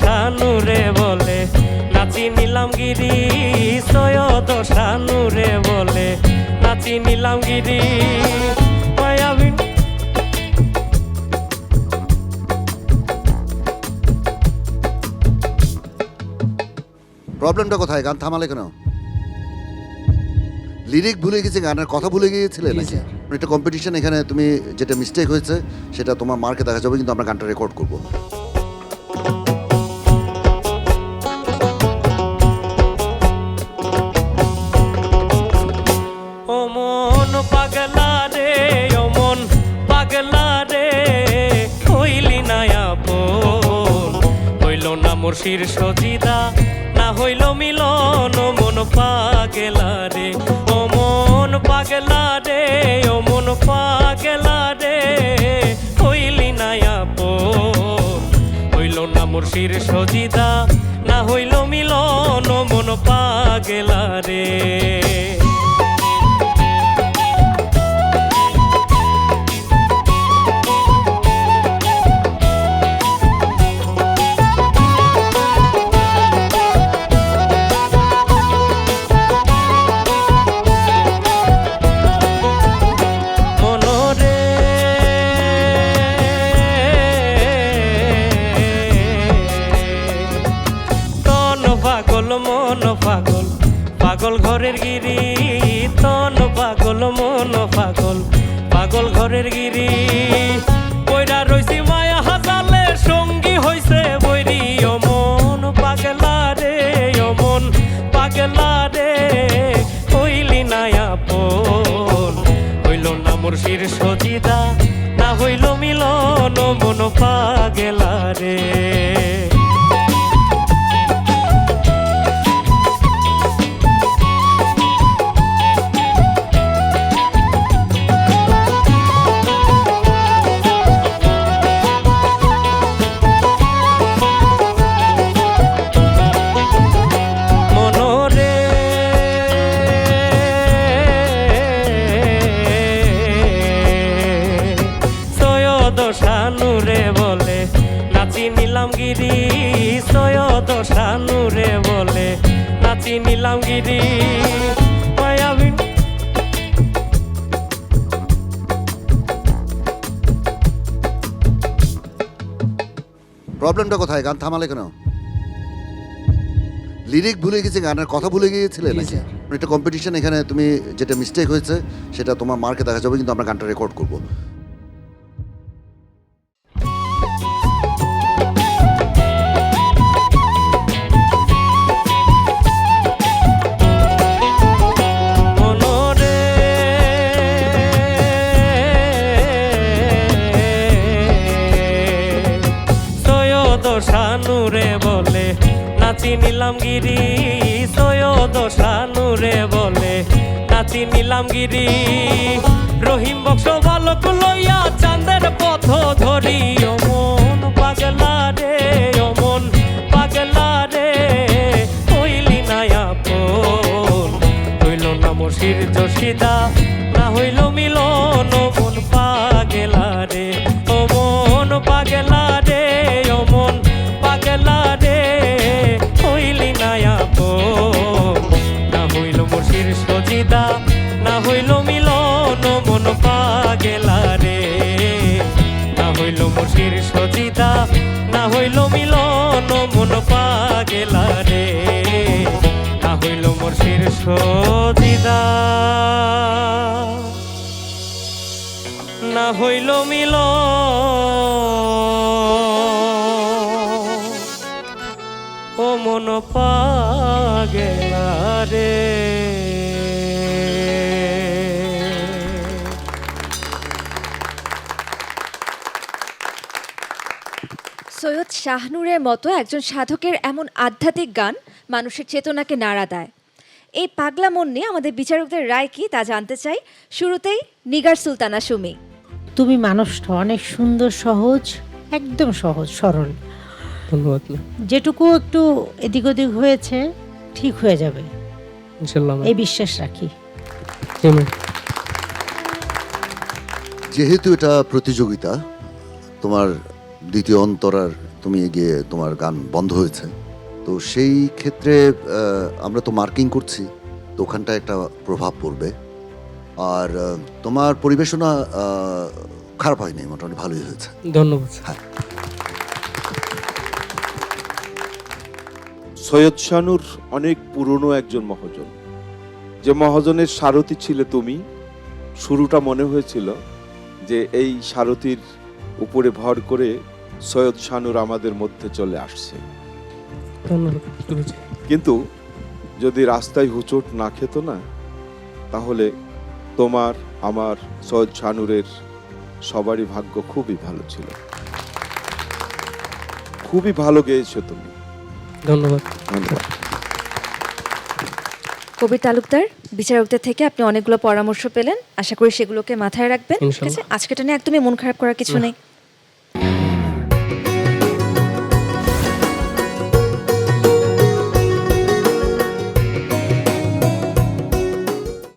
শানুরে বলে। নাচি নিলাম গিরি সৈয়দ শানুরে বলে। নাচি নিলাম গিরি মায়াবিন প্রবলেমটা কোথায়? গান থামালে কেন? লিরিক ভুলে গেছে গানের কথা ভুলে গিয়েছিলে নাকি? একটা কম্পিটিশন এখানে তুমি যেটা মিস্টেক হয়েছে সেটা তোমার মার্কে দেখা যাবে কিন্তু আমরা গানটা রেকর্ড করব। হইল না মোর শির সজিদা, না হইল মিলন মন পাগলা রে, ও মন পাগলা রে, ও মন পাগলা রে, হইলি না আপন। হইল না মোর শির সজিদা, না হইল মিলন মন পাগলা রে। পাগল, মন পাগল পাগল ঘরের গিরি তন পাগল, মন পাগল পাগল ঘরের গিরি। কইরা রইছি মায়া হাজালে সঙ্গী হইছে বৈরি অমন পাগলা রে, অমন পাগলা রে, হইলি নায়া আপন। হইল না মোর শির সজিদা, না হইল মিলন, মন পাগলা রে। নাচি নিলাম গিরি সৈয়দ শানুরে বলে। নাচি নিলাম গিরি প্রবলেমটা কোথায়? গান থামালে কেন? লিরিক ভুলে গেছে গানের কথা ভুলে গিয়েছিলে নাকি? একটা কম্পিটিশন এখানে তুমি যেটা মিস্টেক হয়েছে সেটা তোমার মার্কে দেখা যাবে কিন্তু আমরা গানটা রেকর্ড করব। সৈয়দ শানুরে বলে। নাচি নিলাম গিরি সৈয়দ শানুরে বলে। নাচি নিলাম গিরি, রহিম বক্স বালক লইয়া চাঁদের পথ ধরি অমন না হইল মিলন সজিদা না হইল মিলন, মন পাগেলা রে। না হইল মসির সজিদা না হইল মিলন, মন পাগেলা রে। না হইল মোর শির সজিদা না হইল মিল ও মন পাগেলা রে। সৈয়দ শাহনুরের মতো একজন সাধকের এমন আধ্যাত্মিক গান মানুষের চেতনাকে নাড়া দেয়। এই পাগলা মন নিয়ে আমাদের বিচারকদের রায় কি তা জানতে চাই। শুরুতেই নিগার সুলতানা সুমি। তুমি মানুষটা অনেক সুন্দর সহজ একদম সহজ সরল। ধন্যবাদ। যেটুকু একটু এদিক ওদিক হয়েছে ঠিক হয়ে যাবে। ইনশাল্লাহ এই বিশ্বাস রাখি। যেহেতু এটা প্রতিযোগিতা তোমার দ্বিতীয় অন্তরার তুমি গিয়ে তোমার গান বন্ধ হয়েছে। তো সেই ক্ষেত্রে আমরা তো মার্কিং করছি তো ওখানটায় একটা প্রভাব পড়বে। আর তোমার পরিবেশনা খারাপ হয়নি মোটামুটি ভালোই হয়েছে। ধন্যবাদ হ্যাঁ। সৈয়দ শানুর অনেক পুরনো একজন মহাজন। যে মহাজনের সারথি ছিলে তুমি শুরুটা মনে হয়েছিল যে এই সারথির উপরে ভর করে সৈয়দ শানুর আমাদের মধ্যে চলে আসছে। কিন্তু যদি রাস্তায় হুচট না খেত না তাহলে তোমার আমার সৈয়দ শানুরের সবারই ভাগ্য খুবই ভালো ছিল। খুবই ভালো গেয়েছো তুমি। ধন্যবাদ। ধন্যবাদ। কবির তালুকদার বিচারকদের থেকে আপনি অনেকগুলো পরামর্শ পেলেন। আশা করি সেগুলোকে মাথায় রাখবেন ঠিক আছে। আজকেটা নিয়ে একদমই মন খারাপ করার কিছু নেই।